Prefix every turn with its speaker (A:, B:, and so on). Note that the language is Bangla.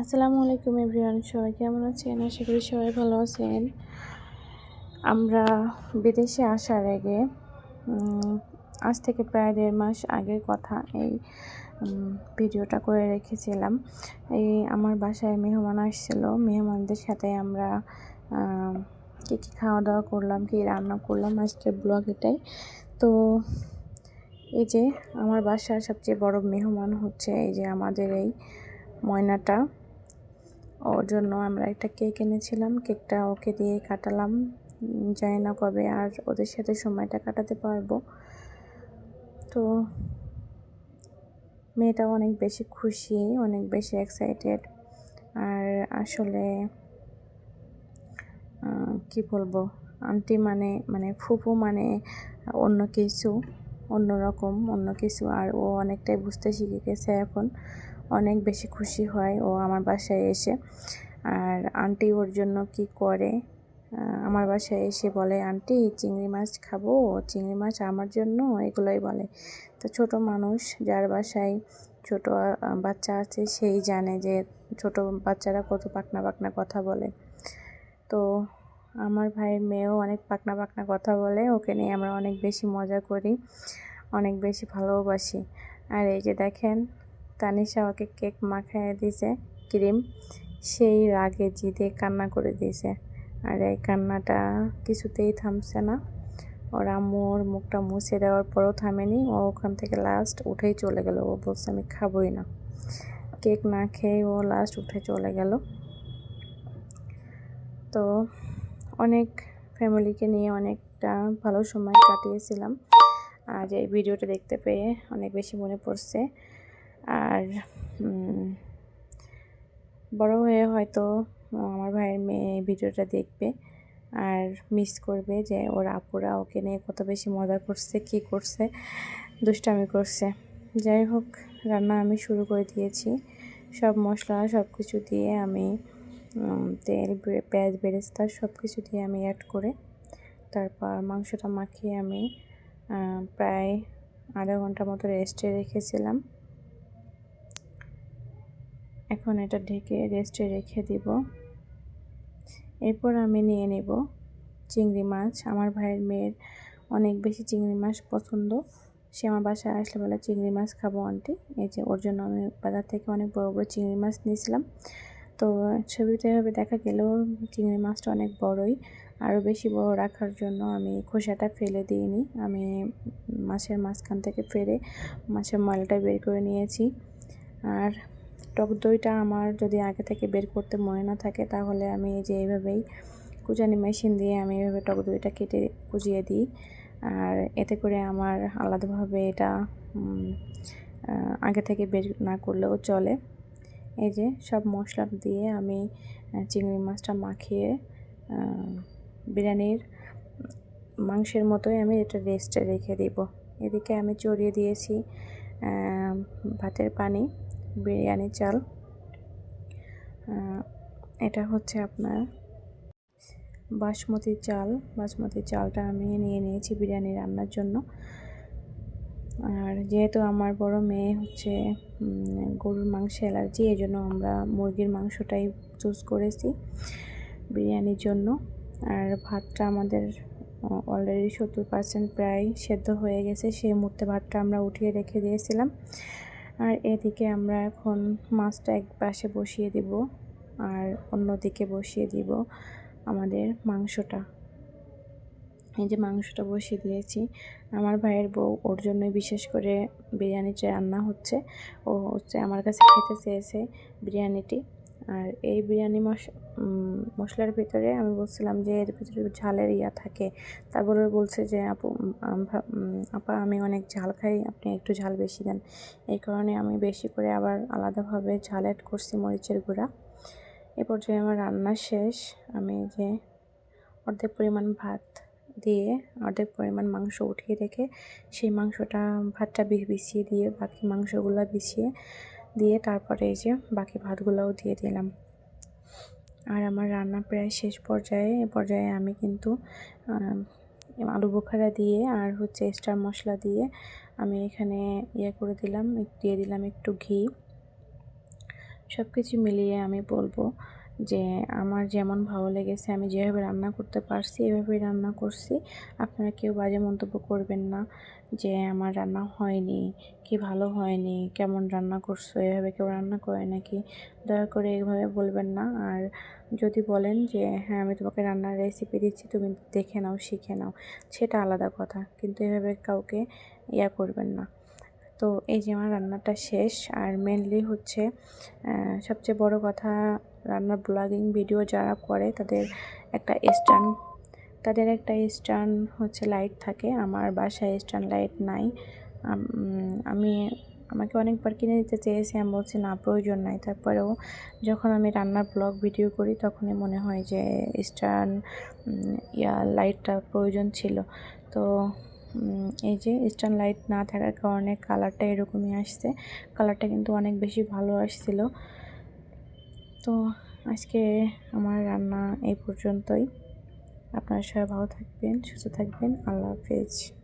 A: আসসালামু আলাইকুম এভরিওয়ান, সবাই কেমন আছেন? আশা করি সবাই ভালো আছেন। আমরা বিদেশে আসার আগে আজ থেকে প্রায় দেড় মাস আগের কথা এই ভিডিওটা করে রেখেছিলাম। এই আমার বাসায় মেহমান আসছিল। মেহমানদের সাথে আমরা কী কী খাওয়া দাওয়া করলাম, কী রান্না করলাম, আজকের ব্লগ এটাই। তো এই যে আমার বাসার সবচেয়ে বড় মেহমান হচ্ছে এই যে আমাদের এই ময়নাটা। ওর জন্য আমরা একটা কেক এনেছিলাম। কেকটা ওকে দিয়ে কাটালাম। জানি না কবে আর ওদের সাথে সময়টা কাটাতে পারব। তো মেয়েটাও অনেক বেশি খুশি, অনেক বেশি এক্সাইটেড আর আসলে কি বলব? আন্টি মানে মানে ফুফু মানে অন্য কিছু। অন্যরকম অন্য কিছু। আর ও অনেকটাই বুঝতে শিখে গেছে এখন। অনেক বেশি খুশি হয় ও আমার বাসায় এসে। আর আন্টি ওর জন্য কি করে? আমার বাসায় এসে বলে, আন্টি, চিংড়ি মাছ খাব? চিংড়ি মাছ আমার জন্য? এগুলোই বলে। তো ছোট মানুষ, যার বাসায় ছোট বাচ্চা আছে, সেই জানে যে ছোট বাচ্চারা কত পাকনা পাকনা কথা বলে। তো আমার ভাইয়ের মেয়েও অনেক পাকনা পাকনা কথা বলে, ওকে নিয়ে আমরা অনেক বেশি মজা করি, অনেক বেশি ভালোবাসি। আর এই যে দেখেন, তানিশা ওকে কেক মাখায় দিয়েছে ক্রিম, সেই রাগে জিদে কান্না করে দিয়েছে আর এই কান্নাটা কিছুতেই থামছে না। ওর ওর মুখটা মুছে দেওয়ার পরও থামেনি, ও ওখান থেকে লাস্ট উঠেই চলে গেল। ও বলছে, আমি খাবোই না। কেক না খেয়ে ও লাস্ট উঠে চলে গেল। তো অনেক ফ্যামিলিকে নিয়ে অনেকটা ভালো সময় কাটিয়েছিলাম। আর এই ভিডিওটা দেখতে পেয়ে অনেক বেশি মনে পড়ছে। আর বড় হয়ে হয়তো আমার ভাইয়ের মেয়ে ভিডিওটা দেখবে আর মিস করবে যে ওর আপুরা ওকে নিয়ে কত বেশি মজা করছে, কি করছে, দুষ্টামি করছে। যাই হোক, রান্না আমি শুরু করে দিয়েছি। সব মশলা সব কিছু দিয়ে আমি তেল পেঁয়াজ, বেরেস্তা সব কিছু দিয়ে আমি অ্যাড করে তারপর মাংসটা মাখিয়ে আমি প্রায় আধা ঘণ্টা মতো রেস্টে রেখেছিলাম। এখন এটা ঢেকে রেস্টে রেখে দিব। এরপর আমি নিয়ে নেব চিংড়ি মাছ। আমার ভাইয়ের মেয়ের অনেক বেশি চিংড়ি মাছ পছন্দ। সে আমার বাসায় আসলে বলে, চিংড়ি মাছ খাব আন্টি এই যে, ওর জন্য আমি বাজার থেকে অনেক বড় বড় চিংড়ি মাছ নিয়েছিলাম। তো ছবিতে এভাবে দেখা গেলেও চিংড়ি মাছটা অনেক বড়ই। আরও বেশি বড় রাখার জন্য আমি খোসাটা ফেলে দিইনি। আমি মাছের মাঝখান থেকে ফেলে মাছের ময়লাটা বের করে নিয়েছি। আর টক দইটা আমার যদি আগে থেকে বের করতে মনে না থাকে, তাহলে আমি যে এইভাবেই কুচানি মেশিন দিয়ে আমি এভাবে টক দইটা কেটে কুচিয়ে দিই। আর এতে করে আমার আলাদাভাবে এটা আগে থেকে বের না করলেও চলে। এই যে সব মশলা দিয়ে আমি চিংড়ি মাছটা মাখিয়ে বিরিয়ানির মাংসের মতোই আমি এটা রেস্টে রেখে দিব। এদিকে আমি চড়িয়ে দিয়েছি ভাতের পানি, বিরিয়ানি চাল। এটা হচ্ছে আপনার বাসমতি চাল। বাসমতি চালটা আমি নিয়ে নিয়েছি বিরিয়ানি রান্নার জন্য। আর যেহেতু আমার বড় মেয়ে হচ্ছে গরুর মাংস অ্যালার্জি, এই জন্য আমরা মুরগির মাংসটাই চুজ করেছি বিরিয়ানির জন্য। আর ভাতটা আমাদের অলরেডি সত্তর পার্সেন্ট প্রায় সেদ্ধ হয়ে গেছে, সেই মুহূর্তে ভাতটা আমরা উঠিয়ে রেখে দিয়েছিলাম। আর এদিকে আমরা এখন মাছটা এক পাশে বসিয়ে দিব, আর অন্যদিকে বসিয়ে দিব আমাদের মাংসটা। এই যে মাংসটা বসিয়ে দিয়েছি। আমার ভাইয়ের বউ ওর জন্যই বিশেষ করে বিরিয়ানিটা রান্না হচ্ছে, ও হচ্ছে আমার কাছে খেতে চেয়েছে বিরিয়ানিটি। আর এই বিরিয়ানি মশ মশলার ভিতরে আমি বলছিলাম যে এর ভিতরে ঝালের ইয়া থাকে। তারপরে বলছে যে, আপু আপা, আমি অনেক ঝাল খাই, আপনি একটু ঝাল বেশি দেন। এই কারণে আমি বেশি করে আবার আলাদাভাবে ঝাল অ্যাড করছি মরিচের গুঁড়া। এ পর্যায়ে আমার রান্না শেষ। আমি যে অর্ধেক পরিমাণ ভাত দিয়ে অর্ধেক পরিমাণ মাংস উঠিয়ে রেখে সেই মাংসটা ভাতটা বিছিয়ে দিয়ে, বাকি মাংসগুলো বিছিয়ে দিয়ে তারপরে এই যে বাকি ভাতগুলোও দিয়ে দিলাম। আর আমার রান্না প্রায় শেষ পর্যায়ে, এ পর্যায়ে আমি কিন্তু আলু বোখারা দিয়ে আর হচ্ছে স্টার মশলা দিয়ে আমি এখানে ইয়ে করে দিলাম, দিয়ে দিলাম একটু ঘি। সব কিছু মিলিয়ে আমি বলব যে আমার যেমন ভালো লেগেছে, আমি যেভাবে রান্না করতে পারছি, এভাবেই রান্না করছি। আপনারা কেউ বাজে মন্তব্য করবেন না যে আমার রান্না হয়নি, কি ভালো হয়নি, কেমন রান্না করছ, এভাবে কেউ রান্না করে নাকি? দয়া করে এইভাবে বলবেন না। আর যদি বলেন যে হ্যাঁ আমি তোমাকে রান্নার রেসিপি দিচ্ছি, তুমি দেখে নাও, শিখে নাও। সেটা আলাদা কথা, কিন্তু এভাবে কাউকে ইয়া করবেন না। তো এই যে আমার রান্নাটা শেষ আর মেনলি হচ্ছে সবচেয়ে বড় কথা রান্নার ব্লগিং ভিডিও যারা করে তাদের একটা স্ট্যান্ড তাদের একটা স্ট্যান্ড হচ্ছে লাইট থাকে। আমার বাসায় স্ট্যান্ড লাইট নাই। আমি আমাকে অনেকবার কিনে দিতে চেয়েছি, আমি বলছি না, প্রয়োজন নাই। তারপরেও যখন আমি রান্নার ব্লগ ভিডিও করি তখনই মনে হয় যে স্ট্যান্ড ইয়া লাইটটা প্রয়োজন ছিল। তো এই যে স্ট্যান্ড লাইট না থাকার কারণে কালারটা এরকমই আসছে। কালারটা কিন্তু অনেক বেশি ভালো আসছিল। তো আজকে আমার রান্না এই পর্যন্তই। আপনারা সবাই ভালো থাকবেন, সুস্থ থাকবেন। আল্লাহ হাফেজ।